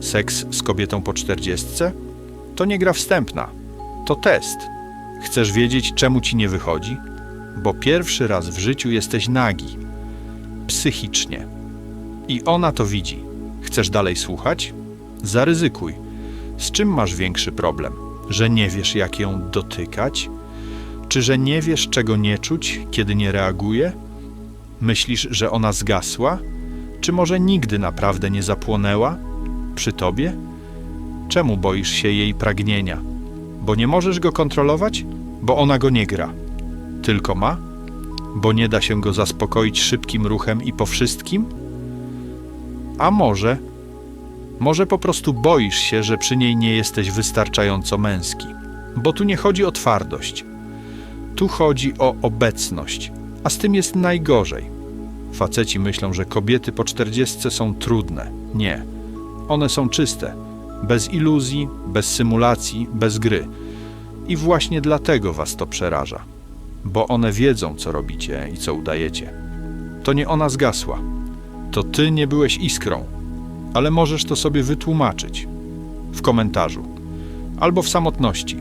Seks z kobietą po czterdziestce? To nie gra wstępna. To test. Chcesz wiedzieć, czemu ci nie wychodzi? Bo pierwszy raz w życiu jesteś nagi. Psychicznie. I ona to widzi. Chcesz dalej słuchać? Zaryzykuj. Z czym masz większy problem? Że nie wiesz, jak ją dotykać? Czy że nie wiesz, czego nie czuć, kiedy nie reaguje? Myślisz, że ona zgasła? Czy może nigdy naprawdę nie zapłonęła? Przy tobie? Czemu boisz się jej pragnienia? Bo nie możesz go kontrolować? Bo ona go nie gra. Tylko ma? Bo nie da się go zaspokoić szybkim ruchem i po wszystkim? A może? Może po prostu boisz się, że przy niej nie jesteś wystarczająco męski. Bo tu nie chodzi o twardość. Tu chodzi o obecność, a z tym jest najgorzej. Faceci myślą, że kobiety po czterdziestce są trudne. Nie. One są czyste. Bez iluzji, bez symulacji, bez gry. I właśnie dlatego was to przeraża. Bo one wiedzą, co robicie i co udajecie. To nie ona zgasła. To ty nie byłeś iskrą. Ale możesz to sobie wytłumaczyć. W komentarzu. Albo w samotności.